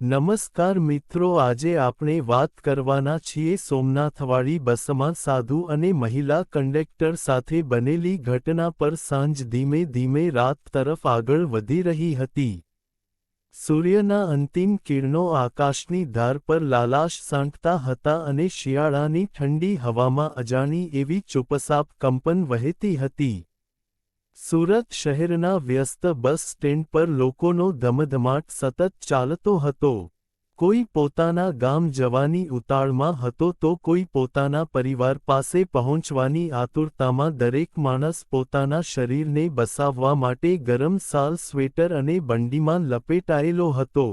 નમસ્કાર મિત્રો, આજે આપણે વાત કરવાના છીએ સોમનાથવાળી બસમાં સાધુ અને મહિલા કંડક્ટર સાથે બનેલી ઘટના પર સાંજ ધીમે ધીમે રાત તરફ આગળ વધી રહી હતી. સૂર્યના અંતિમ કિરણો આકાશની ધાર પર લાલાશ સાંટતા હતા અને શિયાળાની ઠંડી હવામાં અજાણી એવી ચુપસાપ કંપન વહેતી હતી. સુરત શહેરના વ્યસ્ત બસ સ્ટેન્ડ પર લોકોનો ધમધમાટ સતત ચાલતો હતો. કોઈ પોતાના ગામ જવાની ઉતાળમાં હતો તો કોઈ પોતાના પરિવાર પાસે પહોંચવાની આતુરતામાં દરેક માણસ પોતાના શરીરને બસાવવા માટે ગરમ સાલ, સ્વેટર અને બંડીમાં લપેટાયેલો હતો.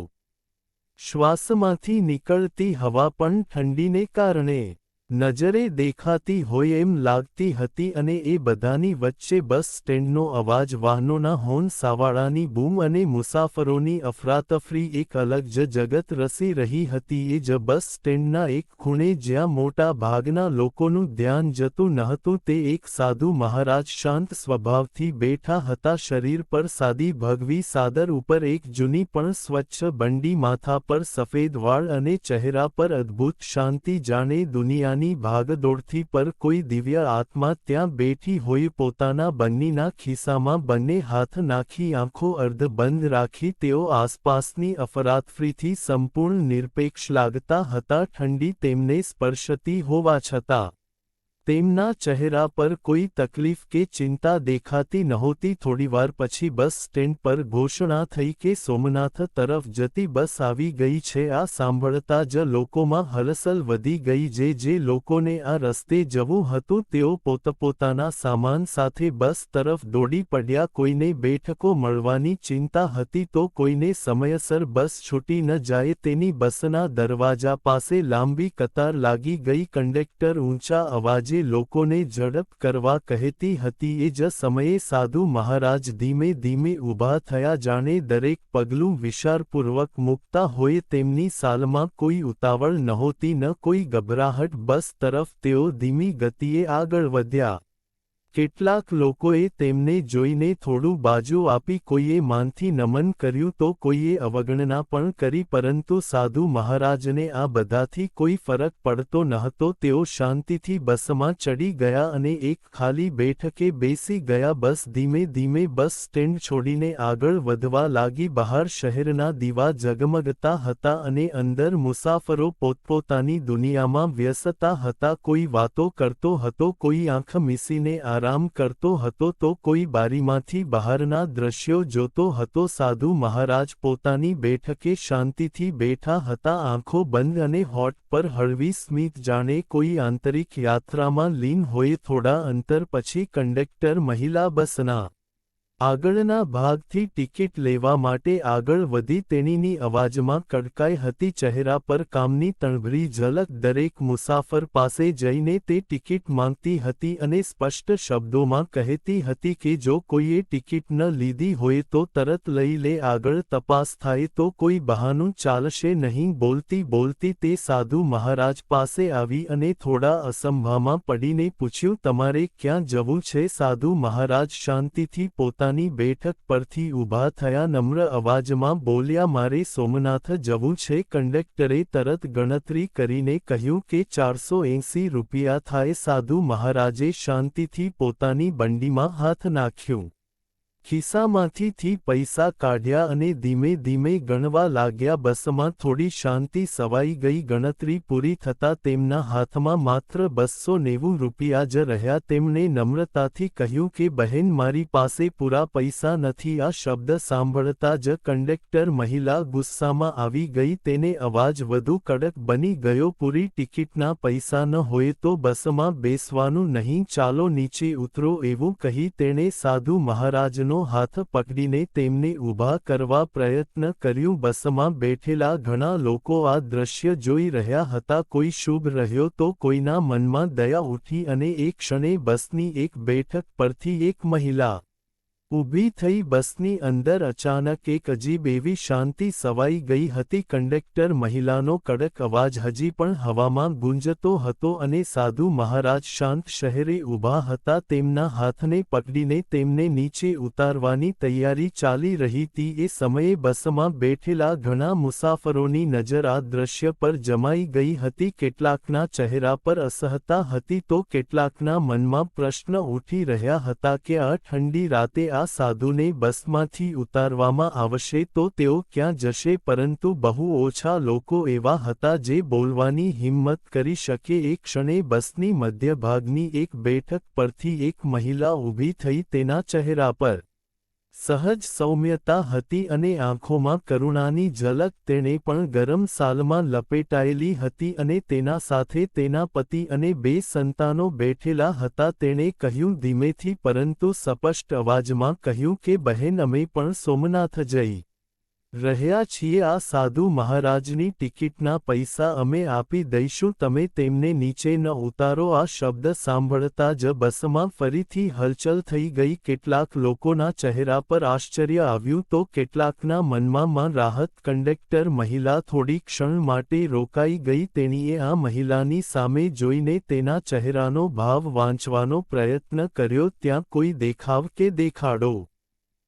શ્વાસમાંથી નીકળતી હવા પણ ઠંડીને કારણે નજરે દેખાતી હોય એમ લાગતી હતી અને એ બધાની વચ્ચે બસ સ્ટેન્ડનો અવાજ, વાહનોના હોર્ન, સાવાળાની બૂમ અને મુસાફરોની અફરાતફરી, એક અલગ જ જગત રસી રહી હતી. એ જ બસ સ્ટેન્ડના એક ખૂણે જ્યાં મોટા ભાગના લોકોનું ધ્યાન જતું નહોતું, તે એક સાધુ મહારાજ શાંત સ્વભાવથી બેઠા હતા. શરીર પર સાદી ભગવી સાદર ઉપર એક જૂની પણ સ્વચ્છ બંડી, માથા પર સફેદ વાળ અને ચહેરા પર અદ્ભુત શાંતિ જાણે દુનિયા દુનિયાની ભાગદોડથી પર કોઈ દિવ્ય આત્મા ત્યાં બેઠી હોય પોતાના બંનીના ખિસ્સામાં બંને હાથ નાખી આંખો અર્ધ બંધ રાખી તેઓ આસપાસની અફરાતફરીથી સંપૂર્ણ નિરપેક્ષ લાગતા હતા ઠંડી તેમને સ્પર્શતી હોવા છતાં. તેમના ચહેરા પર કોઈ તકલીફ કે ચિંતા દેખાતી નહોતી. થોડીવાર પછી બસ સ્ટેન્ડ પર ઘોષણા થઈ કે સોમનાથ તરફ જતી બસ આવી ગઈ છે. આ સાંભળતા જ લોકોમાં હલસલ વધી ગઈ જે જે લોકોને આ રસ્તે જવું હતું તેઓ પોતપોતાના સામાન સાથે બસ તરફ દોડી પડ્યા. કોઈને બેઠકો મળવાની ચિંતા હતી તો કોઈને સમયસર બસ છૂટી ન જાય. તેની બસના દરવાજા પાસે લાંબી કતાર લાગી ગઈ. કંડક્ટર ઊંચા અવાજે જે લોકોને ઝડપ કરવા કહેતી હતી એ જ સમયે સાધુ મહારાજ ધીમે ધીમે ઊભા થયા જાણે દરેક પગલું વિચારપૂર્વક મૂકતા હોય તેમની સાલમાં કોઈ ઉતાવળ નહોતી, ન કોઈ ગભરાહટ, બસ તરફ તેઓ ધીમી ગતિએ આગળ વધ્યા. કેટલાક લોકોએ તેમને જોઈને થોડું બાજુ આપી કોઈએ માનથી નમન કર્યું તો કોઈએ અવગણના પણ કરી પરંતુ સાધુ મહારાજને આ બધાથી કોઈ ફરક પડતો નહતો, તેઓ શાંતિથી બસમાં ચડી ગયા અને એક ખાલી બેઠકે બેસી ગયા, બસ ધીમે ધીમે બસ સ્ટેન્ડ છોડીને આગળ વધવા લાગી, બહાર શહેરના દીવા ઝગમગતા હતા અને અંદર મુસાફરો પોતપોતાની દુનિયામાં વ્યસ્તતા હતા, કોઈ વાતો કરતો હતો, કોઈ આંખ મીસીને આરામ આરામ કરતો હતો તો કોઈ બારીમાંથી બહારના દ્રશ્યો જોતો હતો. સાધુ મહારાજ પોતાની બેઠકે શાંતિથી બેઠા હતા. આંખો બંધ અને હોટ પર હળવી સ્મિત જાણે કોઈ આંતરિક યાત્રામાં લીન હોય થોડા અંતર પછી કંડક્ટર મહિલા બસના આગળના ભાગથી ટિકિટ લેવા માટે આગળ વધી તેણીની અવાજમાં કડકાઈ હતી ચહેરા પર કામની તણભરી ઝલક દરેક મુસાફર પાસે જઈને તે ટિકિટ માંગતી હતી અને સ્પષ્ટ શબ્દોમાં કહેતી હતી કે જો કોઈએ ટિકિટ ન લીધી હોય તો તરત લઈ લે, આગળ તપાસ થાય તો કોઈ બહાનું ચાલશે નહીં, બોલતી બોલતી તે સાધુ મહારાજ પાસે આવી અને થોડા અસંભામાં પડીને પૂછ્યું, તમારે ક્યાં જવું છે? સાધુ મહારાજ શાંતિથી પોતા પોતાની બેઠક પરથી ઊભા થયા નમ્ર અવાજમાં બોલ્યા, મારે સોમનાથ જવું છે. કંડક્ટરે તરત ગણતરી કરીને કહ્યું કે ચારસો એંસી રૂપિયા થાય સાધુ મહારાજે શાંતિથી પોતાની બંડીમાં હાથ નાખ્યું. ખિસ્સામાંથી થી પૈસા કાઢ્યા અને ધીમે ધીમે ગણવા લાગ્યા બસમાં થોડી શાંતિ સવાઈ ગઈ, ગણતરી પૂરી થતાં તેમના હાથમાં માત્ર બસો નેવું રૂપિયા જ રહ્યા. તેમણે નમ્રતાથી કહ્યું કે, બહેન, મારી પાસે પૂરા પૈસા નથી. આ શબ્દ સાંભળતા જ કંડક્ટર મહિલા ગુસ્સામાં આવી ગઈ. તેને અવાજ વધુ કડક બની ગયો, પૂરી ટિકિટના પૈસા ન હોય તો બસમાં બેસવાનું નહીં, ચાલો નીચે ઉતરો, એવું કહી તેણે સાધુ મહારાજનો તેનો હાથ પકડીને તેમને ઊભા કરવા પ્રયત્ન કર્યું. બસમાં બેઠેલા ઘણા લોકો આ દ્રશ્ય જોઈ રહ્યા હતા. કોઈ શુભ રહ્યો તો કોઈના મનમાં દયા ઉઠી અને એક ક્ષણે બસની એક બેઠક પરથી એક મહિલા ઊભી થઈ બસની અંદર અચાનક એક અજીબ એવી શાંતિ સવાઈ ગઈ હતી. કંડક્ટર મહિલાનો કડક અવાજ હજી પણ હવામાં ગુંજતો હતો અને સાધુ મહારાજ શાંત શહેરે ઊભા હતા. તેમના હાથને પકડીને તેમને નીચે ઉતારવાની તૈયારી ચાલી રહી હતી. એ સમયે બસમાં બેઠેલા ઘણા મુસાફરોની નજર આ દ્રશ્ય પર જમાઈ ગઈ હતી. કેટલાકના ચહેરા પર અસહતા હતી તો કેટલાકના મનમાં પ્રશ્ન ઉઠી રહ્યા હતા કે આ ઠંડી રાતે આ સાધુને બસમાંથી ઉતારવામાં આવશે તો તેઓ ક્યાં જશે? પરંતુ બહુ ઓછા લોકો એવા હતા જે બોલવાની હિંમત કરી શકે. એ ક્ષણે બસની મધ્યભાગની એક બેઠક પરથી એક મહિલા ઊભી થઈ તેના ચહેરા પર સહજ સૌમ્યતા હતી અને આંખોમાં કરુણાની ઝલક તેણે પણ ગરમ સાલમાં લપેટાયેલી હતી અને તેના સાથે તેના પતિ અને બે સંતાનો બેઠેલા હતા. તેણે કહ્યું, ધીમેથી પરંતુ સ્પષ્ટ અવાજમાં કહ્યું કે બહેન, અમે પણ સોમનાથ જઈ રહ્યા છીએ આ સાધુ મહારાજની ટિકિટના પૈસા અમે આપી દઈશું, તમે તેમને નીચે ન ઉતારો. આ શબ્દ સાંભળતા જ બસમાં ફરીથી હલચલ થઈ ગઈ. કેટલાક લોકોના ચહેરા પર આશ્ચર્ય આવ્યું તો કેટલાકના મનમાં રાહત. કંડક્ટર મહિલા થોડી ક્ષણ માટે રોકાઈ ગઈ. તેણીએ આ મહિલાની સામે જોઈને તેના ચહેરાનો ભાવ વાંચવાનો પ્રયત્ન કર્યો. ત્યાં કોઈ દેખાવ કે દેખાડો?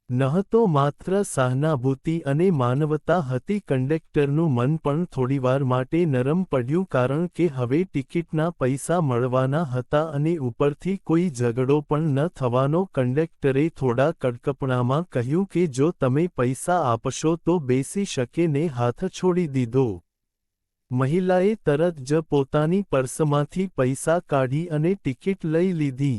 નહતો માત્ર સહાનુભૂતિ અને માનવતા હતી. કંડક્ટરનું મન પણ થોડીવાર માટે નરમ પડ્યું કારણ કે હવે ટિકિટના પૈસા મળવાના હતા અને ઉપરથી કોઈ ઝઘડો પણ ન થવાનો. કંડક્ટરે થોડા કડકપણામાં કહ્યું કે જો તમે પૈસા આપશો તો બેસી શકે ને હાથ છોડી દીધો. મહિલાએ તરત જ પોતાની પર્સમાંથી પૈસા કાઢી અને ટિકિટ લઈ લીધી.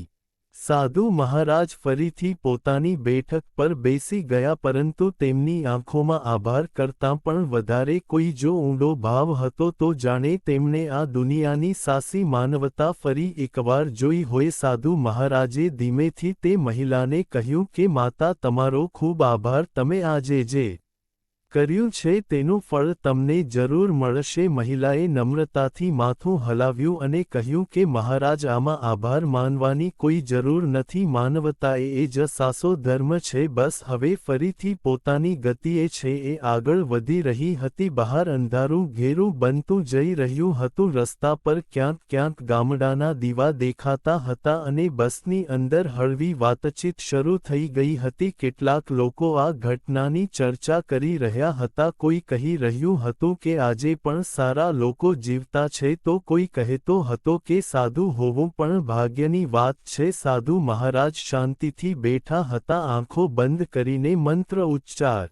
સાધુ મહારાજ ફરીથી પોતાની બેઠક પર બેસી ગયા પરંતુ તેમની આંખોમાં આભાર કરતાં પણ વધારે કોઈ જો ઊંડો ભાવ હતો તો જાણે તેમણે આ દુનિયાની સાસી માનવતા ફરી એકવાર જોઈ હોય સાધુ મહારાજે ધીમેથી તે મહિલાને કહ્યું કે, માતા, તમારો ખૂબ આભાર. તમે આજે જે કર્યું છે તેનું ફળ તમને જરૂર મળશે. મહિલાએ નમ્રતાથી માથું હલાવ્યું અને કહ્યું કે, મહારાજ, આમાં આભાર માનવાની કોઈ જરૂર નથી. માનવતાએ એ જ સાસો ધર્મ છે. બસ હવે ફરીથી પોતાની ગતિએ છે. એ આગળ વધી રહી હતી. બહાર અંધારું ઘેરું બનતું જઈ રહ્યું હતું. રસ્તા પર ક્યાંક ક્યાંક ગામડાના દીવા દેખાતા હતા અને બસની અંદર હળવી વાતચીત શરૂ થઈ ગઈ હતી. કેટલાક લોકો આ ઘટનાની ચર્ચા કરી રહ્યા રહ્યા હતા, કોઈ કહી રહ્યું હતું કે આજે પણ સારા લોકો જીવતા છે તો કોઈ કહેતો હતો કે સાધુ હોવું પણ ભાગ્યની વાત છે. સાધુ મહારાજ શાંતિથી બેઠા હતા, આંખો બંધ કરીને મંત્ર ઉચ્ચાર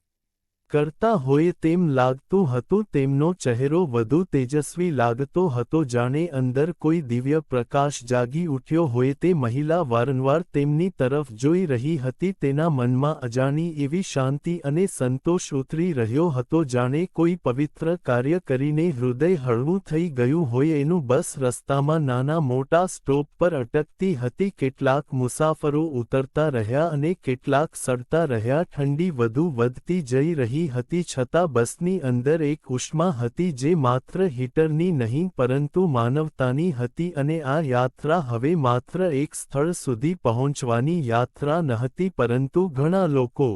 કરતા હોય તેમ લાગતું હતું, તેમનો ચહેરો વધુ તેજસ્વી લાગતો હતો. જાણે અંદર કોઈ દિવ્ય પ્રકાશ જાગી ઉઠ્યો હોય તે મહિલા વારંવાર તેમની તરફ જોઈ રહી હતી. તેના મનમાં અજાણી એવી શાંતિ અને સંતોષ ઉતરી રહ્યો હતો. જાણે કોઈ પવિત્ર કાર્ય કરીને હૃદય હળવું થઈ ગયું હોય એનું બસ રસ્તામાં નાના મોટા સ્ટોપ પર અટકતી હતી. કેટલાક મુસાફરો ઉતરતા રહ્યા અને કેટલાક સડતા રહ્યા. ઠંડી વધુ વધતી જઈ રહી રહી હતી છતાં બસની અંદર એક ઉષ્મા હતી જે માત્ર હીટરની નહીં પરંતુ માનવતાની હતી અને આ યાત્રા હવે માત્ર એક સ્થળ સુધી પહોંચવાની યાત્રા નહતી પરંતુ ઘણા લોકો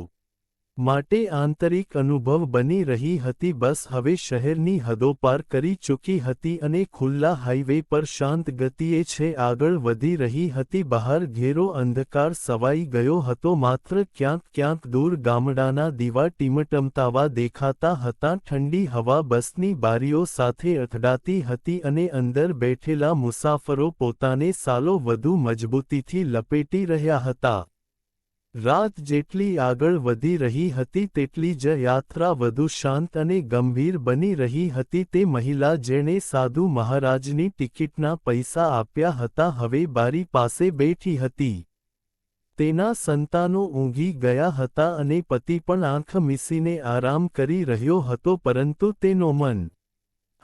માટે આંતરિક અનુભવ બની રહી હતી. બસ હવે શહેરની હદો પાર કરી ચૂકી હતી અને ખુલ્લા હાઈવે પર શાંત ગતિએ છે. આગળ વધી રહી હતી. બહાર ઘેરો અંધકાર સવાઈ ગયો હતો. માત્ર ક્યાંક ક્યાંક દૂર ગામડાના દીવા ટીમટમતાવા દેખાતા હતા. ઠંડી હવા બસની બારીઓ સાથે અથડાતી હતી અને અંદર બેઠેલા મુસાફરો પોતાને સાલો વધુ મજબૂતીથી લપેટી રહ્યા હતા. રાત જેટલી આગળ વધી રહી હતી તેટલી જ યાત્રા વધુ શાંત અને ગંભીર બની રહી હતી તે મહિલા જેણે સાધુ મહારાજની ટિકિટના પૈસા આપ્યા હતા હવે બારી પાસે બેઠી હતી. તેના સંતાનો ઊંઘી ગયા હતા અને પતિ પણ આંખ મીસીને આરામ કરી રહ્યો હતો પરંતુ તેનો મન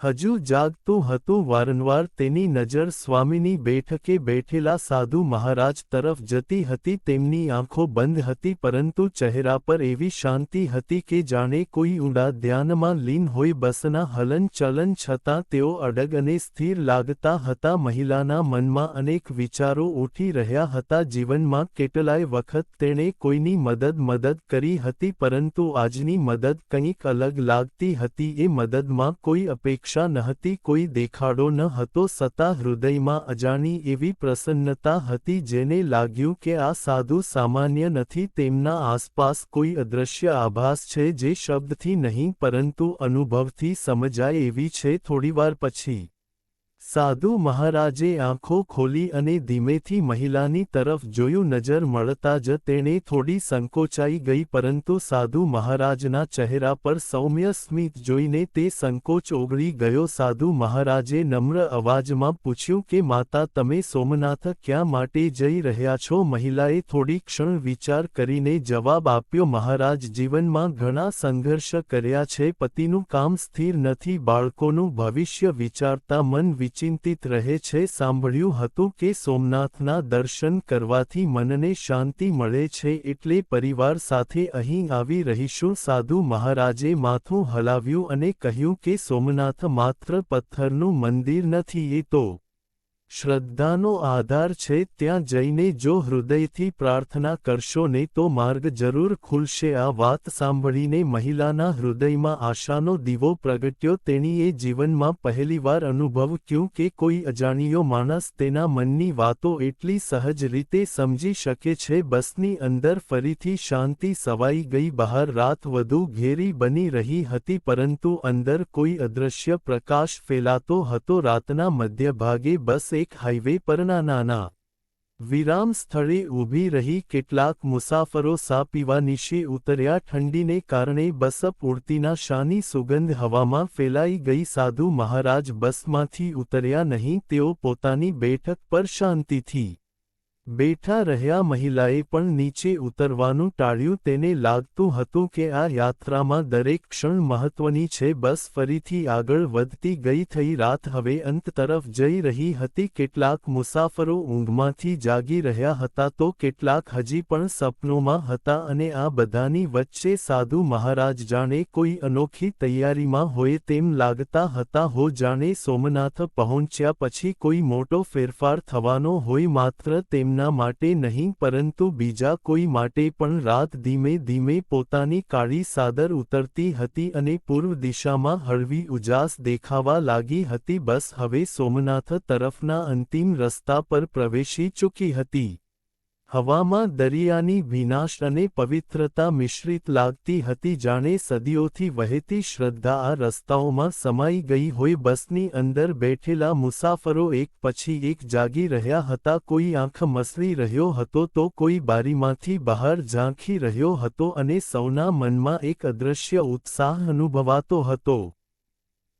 હજુ જાગતું હતું વારંવાર તેની નજર સ્વામીની બેઠકે બેઠેલા સાધુ મહારાજ તરફ જતી હતી, તેમની આંખો બંધ હતી પરંતુ ચહેરા પર એવી શાંતિ હતી કે જાણે કોઈ ઊંડા ધ્યાનમાં લીન હોય બસના હલનચલન છતાં તેઓ અડગ અને સ્થિર લાગતા હતા. મહિલાના મનમાં અનેક વિચારો ઉઠી રહ્યા હતા. જીવનમાં કેટલાય વખત તેણે કોઈની મદદ મદદ કરી હતી પરંતુ આજની મદદ કંઈક અલગ લાગતી હતી. એ મદદમાં કોઈ અપેક્ષા અપેક્ષા નહતી, કોઈ દેખાડો ન હતો સતા હૃદયમાં અજાણી એવી પ્રસન્નતા હતી જેને લાગ્યું કે આ સાધુ સામાન્ય નથી, તેમના આસપાસ કોઈ અદૃશ્ય આભાસ છે જે શબ્દથી નહીં, પરંતુ અનુભવથી સમજાય એવી છે. થોડીવાર પછી સાધુ મહારાજે આંખો ખોલી અને ધીમેથી મહિલાની તરફ જોયું નજર મળતા જ તેણે થોડી સંકોચાઈ ગઈ પરંતુ સાધુ મહારાજના ચહેરા પર સૌમ્ય સ્મિત જોઈને તે સંકોચ ઓગળી ગયો. સાધુ મહારાજે નમ્ર અવાજમાં પૂછ્યું કે, માતા, તમે સોમનાથ ક્યાં માટે જઈ રહ્યા છો? મહિલાએ થોડી ક્ષણ વિચાર કરીને જવાબ આપ્યો, મહારાજ જીવનમાં ઘણા સંઘર્ષ કર્યા છે, પતિનું કામ સ્થિર નથી, બાળકોનું ભવિષ્ય વિચારતા મન વિચાર ચિંતિત રહે છે, સાંભળ્યું હતું કે સોમનાથના દર્શન કરવાથી મનને શાંતિ મળે છે એટલે પરિવાર સાથે અહીં આવી રહીશું. સાધુ મહારાજે માથું હલાવ્યું અને કહ્યું કે સોમનાથ માત્ર પથ્થરનું મંદિર નથી, એ તો શ્રદ્ધાનો આધાર છે ત્યાં જઈને જો હૃદયથી પ્રાર્થના કરશો ને તો માર્ગ જરૂર ખુલશે. આ વાત સાંભળીને મહિલાના હૃદયમાં આશાનો દીવો પ્રગટ્યો. તેણીએ જીવનમાં પહેલીવાર અનુભવ ક્યું કે કોઈ અજાણ્યો માણસ તેના મનની વાતો એટલી સહજ રીતે સમજી શકે છે. બસની અંદર ફરીથી શાંતિ સવાઈ ગઈ. બહાર રાત વધુ ઘેરી બની રહી હતી પરંતુ અંદર કોઈ અદૃશ્ય પ્રકાશ ફેલાતો હતો. રાતના મધ્યભાગે બસ એક હાઈવે પરના નાના વિરામ સ્થળે ઊભી રહી કેટલાક મુસાફરો સા પીવા નીચે ઉતર્યા. ઠંડીને કારણે બસ ઉડતીના શાની સુગંધ હવામાં ફેલાઈ ગઈ. સાધુ મહારાજ બસમાંથી ઉતર્યા નહીં, તેઓ પોતાની બેઠક પર શાંતિથી બેઠા રહ્યા મહિલાએ પણ નીચે ઉતરવાનું ટાળ્યું. તેને લાગતું હતું કે આ યાત્રામાં દરેક ક્ષણ મહત્વની છે. બસ ફરીથી આગળ વધતી ગઈ થઈ. રાત હવે અંત તરફ જઈ રહી હતી. કેટલાક મુસાફરો ઊંઘમાંથી જાગી રહ્યા હતા તો કેટલાક હજી પણ સપનોમાં હતા અને આ બધાની વચ્ચે સાધુ મહારાજ જાણે કોઈ અનોખી તૈયારીમાં હોય તેમ લાગતા હતા. હો, જાણે સોમનાથ પહોંચ્યા પછી કોઈ મોટો ફેરફાર થવાનો હોય. માત્ર તેમ તેમના માટે નહીં, પરંતુ બીજા કોઈ માટે પણ રાત ધીમે ધીમે પોતાની કાળી સાદર ઉતરતી હતી અને પૂર્વ દિશામાં હળવી ઉજાસ દેખાવા લાગી હતી. બસ હવે સોમનાથ તરફના અંતિમ રસ્તા પર પ્રવેશી ચૂકી હતી. હવામાં દરિયાની વિનાશ અને પવિત્રતા મિશ્રિત લાગતી હતી જાણે સદીઓથી વહેતી શ્રદ્ધા આ રસ્તાઓમાં સમાઈ ગઈ હોય બસની અંદર બેઠેલા મુસાફરો એક પછી એક જાગી રહ્યા હતા. કોઈ આંખ મસલી રહ્યો હતો તો કોઈ બારીમાંથી બહાર ઝાંખી રહ્યો હતો અને સૌના મનમાં એક અદૃશ્ય ઉત્સાહ અનુભવાતો હતો.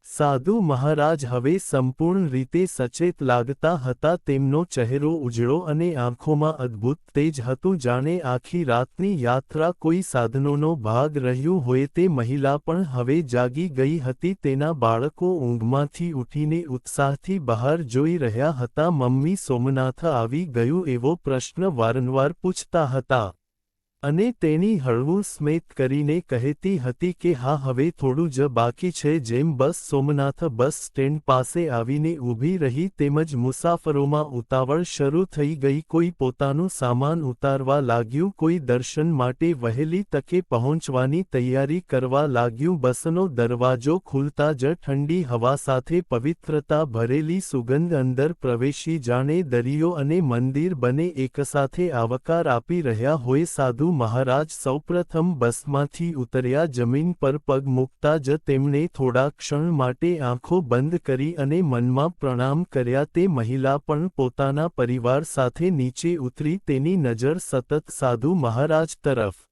સાધુ મહારાજ હવે સંપૂર્ણ રીતે સચેત લાગતા હતા તેમનો ચહેરો ઉજળો અને આંખોમાં અદ્ભુત તેજ હતું જાણે આખી રાતની યાત્રા કોઈ સાધનોનો ભાગ રહ્યું હોય તે મહિલા પણ હવે જાગી ગઈ હતી તેના બાળકો ઊંઘમાંથી ઉઠીને ઉત્સાહથી બહાર જોઈ રહ્યા હતા, મમ્મી સોમનાથ આવી ગયું? એવો પ્રશ્ન વારંવાર પૂછતા હતા. અને તેની હળવું સ્મેત કરીને કહેતી હતી કે, હા, હવે થોડું જ બાકી છે, જેમ બસ સોમનાથ બસ સ્ટેન્ડ પાસે આવીને ઊભી રહી તેમજ મુસાફરોમાં ઉતાવળ શરૂ થઈ ગઈ, કોઈ પોતાનું સામાન ઉતારવા લાગ્યું, કોઈ દર્શન માટે વહેલી તકે પહોંચવાની તૈયારી કરવા લાગ્યું, બસનો દરવાજો ખુલતા જ ઠંડી હવા સાથે પવિત્રતા ભરેલી સુગંધ અંદર પ્રવેશી જાણે દરિયો અને મંદિર બને એકસાથે આવકાર આપી રહ્યા હોય સાધુ મહારાજ સૌપ્રથમ બસમાંથી ઉતર્યા, જમીન પર પગ મૂકતા જ તેમણે થોડા ક્ષણ માટે આંખો બંધ કરી અને મનમાં પ્રણામ કર્યા. તે મહિલા પણ પોતાના પરિવાર સાથે નીચે ઉતરી, તેની નજર સતત સાધુ મહારાજ તરફ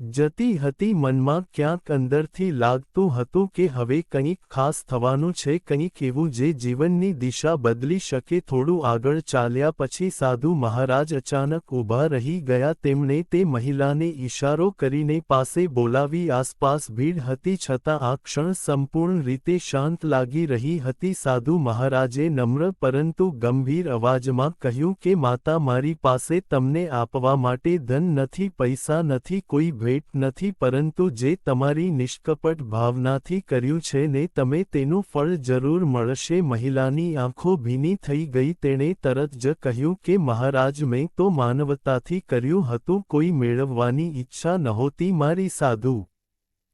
જતી હતી મનમાં ક્યાંક અંદરથી લાગતું હતું કે હવે કંઈક ખાસ થવાનું છે, કંઈક એવું જે જીવનની દિશા બદલી શકે. થોડું આગળ ચાલ્યા પછી સાધુ મહારાજ અચાનક ઊભા રહી ગયા. તેમણે તે મહિલાને ઈશારો કરીને પાસે બોલાવી. આસપાસ ભીડ હતી છતાં આ ક્ષણ સંપૂર્ણ રીતે શાંત લાગી રહી હતી. સાધુ મહારાજે નમ્ર પરંતુ ગંભીર અવાજમાં કહ્યું કે, માતા, મારી પાસે તમને આપવા માટે ધન નથી, પૈસા નથી, કોઈ ભેટ નથી પરંતુ જે તમારી નિષ્કપટ ભાવનાથી કર્યું છે ને તમે તેનું ફળ જરૂર મળશે. મહિલાની આંખો ભીની થઈ ગઈ, તેણે તરત જ કહ્યું કે મહારાજ, મેં તો માનવતાથી કર્યું હતું, કોઈ મેળવવાની ઈચ્છા નહોતી મારી સાધુ.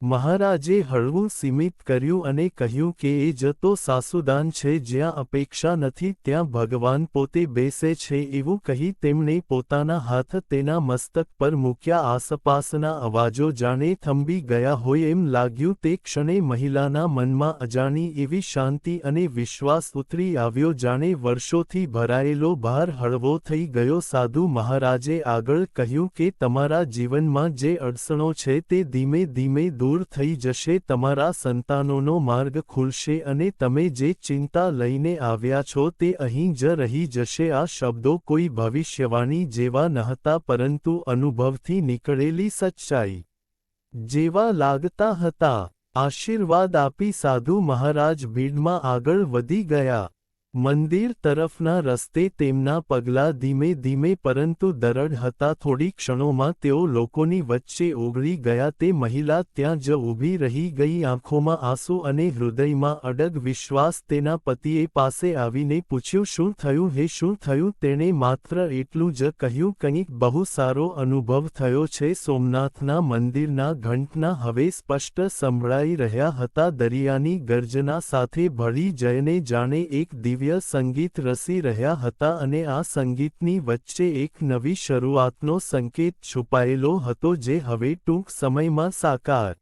મહારાજે હળવું સીમિત કર્યું અને કહ્યું કે એ જ તો સાસુદાન છે જ્યાં અપેક્ષા નથી, ત્યાં ભગવાન પોતે બેસે છે એવું કહી તેમણે પોતાના હાથ તેના મસ્તક પર મૂક્યા. આસપાસના અવાજો જાણે થંભી ગયા હોય એમ લાગ્યું. તે ક્ષણે મહિલાના મનમાં અજાણી એવી શાંતિ અને વિશ્વાસ ઉતરી આવ્યો જાણે વર્ષોથી ભરાયેલો ભાર હળવો થઈ ગયો. સાધુ મહારાજે આગળ કહ્યું કે તમારા જીવનમાં જે અડસણો છે તે ધીમે ધીમે દૂર દૂર થઈ જશે, તમારા સંતાનોનો માર્ગ ખુલશે અને તમે જે ચિંતા લઈને આવ્યા છો તે અહીં જ રહી જશે. આ શબ્દો કોઈ ભવિષ્યવાણી જેવા નહતા, પરંતુ અનુભવથી નીકળેલી સચ્ચાઈ. જેવા લાગતા હતા. આશીર્વાદ આપી સાધુ મહારાજ ભીડમાં આગળ વધી ગયા. મંદિર તરફના રસ્તે તેમના પગલાં ધીમે ધીમે પરંતુ દરડ હતા. થોડી ક્ષણોમાં તેઓ લોકોની વચ્ચે ઓગળી ગયા. તે મહિલા ત્યાં જ ઊભી રહી ગઈ. આંખોમાં આંસુ અને હૃદયમાં અડગ વિશ્વાસ તેના પતિએ પાસે આવીને પૂછ્યું, શું થયું? હે, શું થયું? તેણે માત્ર એટલું જ કહ્યું, કંઈક બહુ સારો અનુભવ થયો છે. સોમનાથના મંદિરના ઘંટના હવે સ્પષ્ટ સંભળાઈ રહ્યા હતા. દરિયાની ગર્જના સાથે ભળી જયને જાણે એક દિવ્ય દિવ્ય સંગીત રસી રહ્યા હતા અને આ સંગીતની વચ્ચે એક નવી શરૂઆતનો સંકેત છુપાયેલો હતો જે હવે ટૂંક સમયમાં સાકાર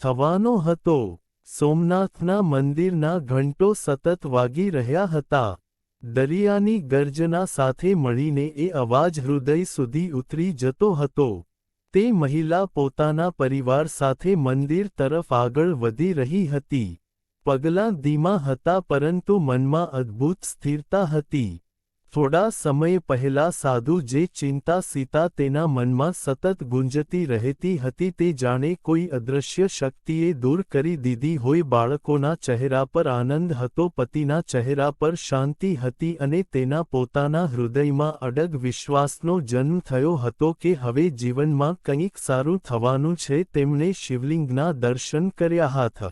થવાનો હતો. સોમનાથના મંદિરના ઘંટો સતત વાગી રહ્યા હતા. દરિયાની ગર્જના સાથે મળીને એ અવાજ હૃદય સુધી ઉતરી જતો હતો. તે મહિલા પોતાના પરિવાર સાથે મંદિર તરફ આગળ વધી રહી હતી. પગલાં ધીમા હતા પરંતુ મનમાં અદ્ભુત સ્થિરતા હતી. થોડા સમય પહેલા સાધુ જે ચિંતા સીતા તેના મનમાં સતત ગુંજતી રહેતી હતી તે જાણે કોઈ અદૃશ્ય શક્તિએ દૂર કરી દીધી હોય બાળકોના ચહેરા પર આનંદ હતો, પતિના ચહેરા પર શાંતિ હતી અને તેના પોતાના હૃદયમાં અડગ વિશ્વાસનો જન્મ થયો હતો કે હવે જીવનમાં કંઈક સારું થવાનું છે, તેમણે શિવલિંગના દર્શન કર્યા હાથ.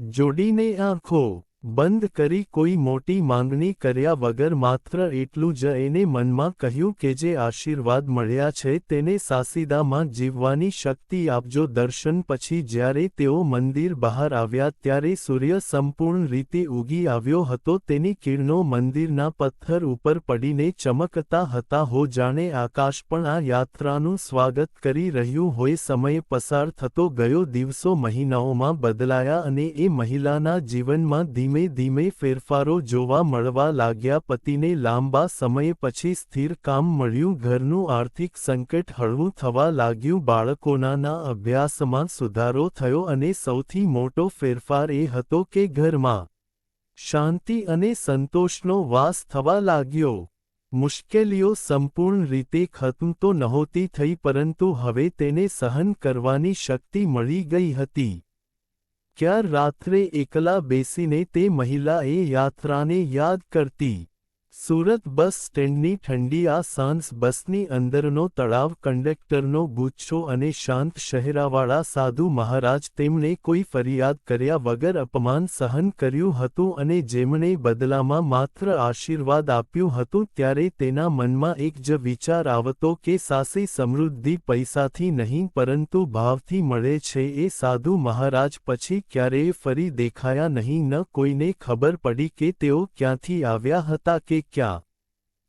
જોડીને આંખો બંધ કરી કોઈ મોટી માંગણી કર્યા વગર માત્ર એટલું જ એને મનમાં કહ્યું કે જે આશીર્વાદ મળ્યા છે તેને સાસીદામાં જીવવાની શક્તિ આપજો. દર્શન પછી જ્યારે તેઓ મંદિર બહાર આવ્યા ત્યારે સૂર્ય સંપૂર્ણ રીતે ઉગી આવ્યો હતો. તેની કિરણો મંદિરના પથ્થર ઉપર પડીને ચમકતા હતા. હો, જાણે આકાશ પણ આ યાત્રાનું સ્વાગત કરી રહ્યું હોય. સમય પસાર થતો ગયો. દિવસો મહિનાઓમાં બદલાયા અને એ મહિલાના જીવનમાં ધીમે ધીમે ધીમે ફેરફારો જોવા મળવા લાગ્યા. પતિને લાંબા સમય પછી સ્થિર કામ મળ્યું. ઘરનું આર્થિક સંકટ હળવું થવા લાગ્યું. બાળકોનાના અભ્યાસમાં સુધારો થયો અને સૌથી મોટો ફેરફાર એ હતો કે ઘરમાં શાંતિ અને સંતોષનો વાસ થવા લાગ્યો. મુશ્કેલીઓ સંપૂર્ણ રીતે ખતમ તો નહોતી થઈ, પરંતુ હવે તેને સહન કરવાની શક્તિ મળી ગઈ હતી. ક્યાર રાત્રે એકલા બેસીને તે મહિલાએ યાત્રાને યાદ કરતી? સુરત બસ સ્ટેન્ડની ઠંડી આ સાંસ બસની અંદરનો તળાવ, કંડક્ટરનો ગુચ્છો અને શાંત શહેરાવાળા સાધુ મહારાજ તેમણે કોઈ ફરિયાદ કર્યા વગર અપમાન સહન કર્યું હતું અને જેમણે બદલામાં માત્ર આશીર્વાદ આપ્યું હતું ત્યારે તેના મનમાં એક જ વિચાર આવતો કે સાસી સમૃદ્ધિ પૈસાથી નહીં પરંતુ ભાવથી મળે છે. એ સાધુ મહારાજ પછી ક્યારેય ફરી દેખાયા નહીં. ન કોઈને ખબર પડી કે તેઓ ક્યાંથી આવ્યા હતા કે ક્યાં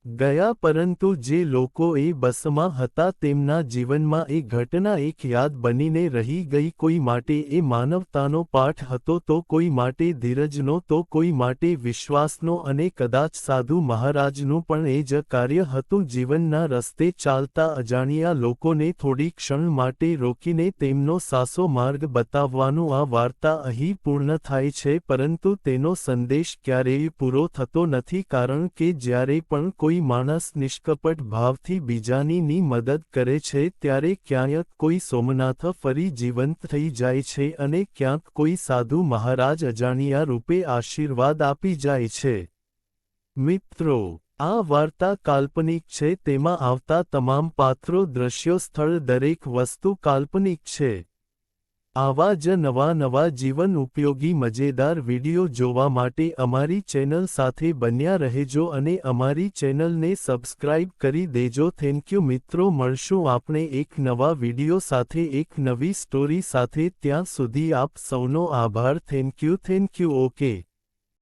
ગયા પરંતુ જે લોકો એ બસમાં હતા તેમના જીવનમાં એ ઘટના એક યાદ બનીને રહી ગઈ. કોઈ માટે એ માનવતાનો પાઠ હતો તો કોઈ માટે ધીરજનો, તો કોઈ માટે વિશ્વાસનો અને કદાચ સાધુ મહારાજનું પણ એ જ કાર્ય હતું. જીવનના રસ્તે ચાલતા અજાણ્યા લોકોને થોડી ક્ષણ માટે રોકીને તેમનો સાસો માર્ગ બતાવવાનું આ વાર્તા અહીં પૂર્ણ થાય છે, પરંતુ તેનો સંદેશ ક્યારેય પૂરો થતો નથી, કારણ કે જ્યારે પણ કોઈ માણસ નિષ્કપટ ભાવથી બીજાનીની મદદ કરે છે ત્યારે ક્યાંક કોઈ સોમનાથ ફરી જીવંત થઈ જાય છે અને ક્યાંક કોઈ સાધુ મહારાજ અજાણ્યા રૂપે આશીર્વાદ આપી જાય છે. મિત્રો, આ વાર્તા કાલ્પનિક છે, તેમાં આવતા તમામ પાત્રો, દ્રશ્યો, સ્થળ, દરેક વસ્તુ કાલ્પનિક છે. આવા જ નવા નવા જીવન ઉપયોગી મજેદાર વિડિયો જોવા માટે અમારી ચેનલ સાથે બન્યા રહેજો અને અમારી ચેનલને સબસ્ક્રાઇબ કરી દેજો. થેન્ક યુ મિત્રો, મળશું આપણે એક નવા વિડિયો સાથે, એક નવી સ્ટોરી સાથે. ત્યાં સુધી આપ સૌનો આભાર. Thank you thank you, okay.